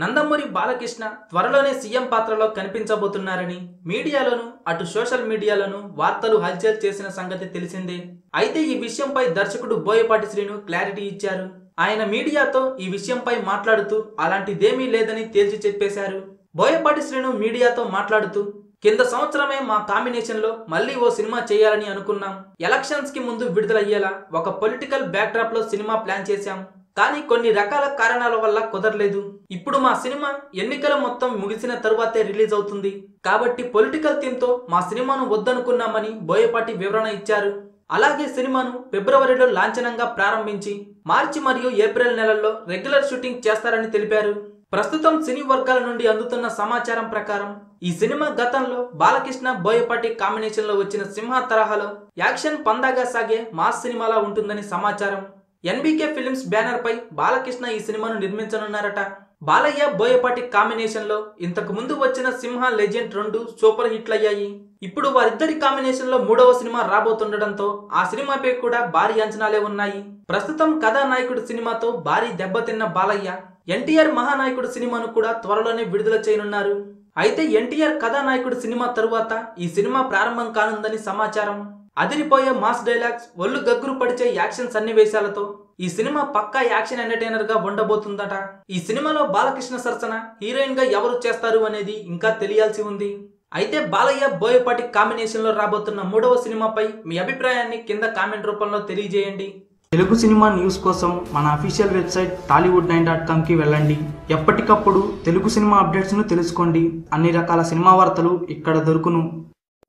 నందమూరి బాలకృష్ణ త్వరలోనే సీఎం పాత్రలో కనిపించబోతున్నారని మీడియాలోను అటు సోషల్ మీడియాలోను వార్తలు హల్చల్ చేసిన సంగతి తెలిసిందే. అయితే ఈ విషయంపై దర్శకుడు బోయపాటి శ్రీను క్లారిటీ ఇచ్చారు. ఆయన మీడియాతో ఈ విషయంపై మాట్లాడుతూ అలాంటిదేమీ లేదని తేల్చి చెప్పేశారు. బోయపాటి శ్రీను మీడియాతో మాట్లాడుతూ కింద సంవత్సరమే మా కాంబినేషన్లో మళ్ళీ ఓ సినిమా చేయాలని అనుకున్నాం. ఎలక్షన్స్కి ముందు విడుదలయ్యేలా ఒక పొలిటికల్ బ్యాక్డ్రాప్లో సినిమా ప్లాన్ చేశాం. కానీ కొన్ని రకాల కారణాల వల్ల కుదరలేదు. ఇప్పుడు మా సినిమా ఎన్నికల మొత్తం ముగిసిన తరువాతే రిలీజ్ అవుతుంది. కాబట్టి పొలిటికల్ థీమ్తో మా సినిమాను వద్దనుకున్నామని బోయపాటి వివరణ ఇచ్చారు. అలాగే సినిమాను ఫిబ్రవరిలో లాంఛనంగా ప్రారంభించి మార్చి మరియు ఏప్రిల్ నెలల్లో రెగ్యులర్ షూటింగ్ చేస్తారని తెలిపారు. ప్రస్తుతం సినీ వర్గాల నుండి అందుతున్న సమాచారం ప్రకారం ఈ సినిమా గతంలో బాలకృష్ణ బోయపాటి కాంబినేషన్లో వచ్చిన సింహ తరహాలో యాక్షన్ పందాగా సాగే మాస్ సినిమాలా ఉంటుందని సమాచారం. ఎన్బికే ఫిలిమ్స్ బ్యానర్ పై బాలకృష్ణ ఈ సినిమాను నిర్మించనున్నారట. బాలయ్య బోయపాటి కాంబినేషన్లో ఇంతకు ముందు వచ్చిన సింహ లెజెండ్ రెండు సూపర్ హిట్లు అయ్యాయి ఇప్పుడు వారిద్దరి కాంబినేషన్లో మూడవ సినిమా రాబోతుండటంతో ఆ సినిమాపై కూడా భారీ అంచనాలే ఉన్నాయి. ప్రస్తుతం కథానాయకుడు సినిమాతో భారీ దెబ్బతిన్న బాలయ్య ఎన్టీఆర్ మహానాయకుడు సినిమాను కూడా త్వరలోనే విడుదల చేయనున్నారు. అయితే ఎన్టీఆర్ కథానాయకుడు సినిమా తరువాత ఈ సినిమా ప్రారంభం కానుందని సమాచారం. అదిరిపోయే మాస్ డైలాగ్స్ ఒళ్ళు గగ్గురు పడిచే యాక్షన్ సన్నివేశాలతో ఈ సినిమా పక్కా యాక్షన్ ఎంటర్టైనర్గా ఉండబోతుందట. ఈ సినిమాలో బాలకృష్ణ సరసన హీరోయిన్గా ఎవరు చేస్తారు అనేది ఇంకా తెలియాల్సి ఉంది. అయితే బాలయ్య బోయపాటి కాంబినేషన్లో రాబోతున్న మూడవ సినిమాపై మీ అభిప్రాయాన్ని కింద కామెంట్ రూపంలో తెలియజేయండి. తెలుగు సినిమా న్యూస్ కోసం మన official website Tollywood nine dot కామ్కి వెళ్ళండి. ఎప్పటికప్పుడు తెలుగు సినిమా అప్డేట్స్ను తెలుసుకోండి. అన్ని రకాల సినిమా వార్తలు ఇక్కడ దొరుకును.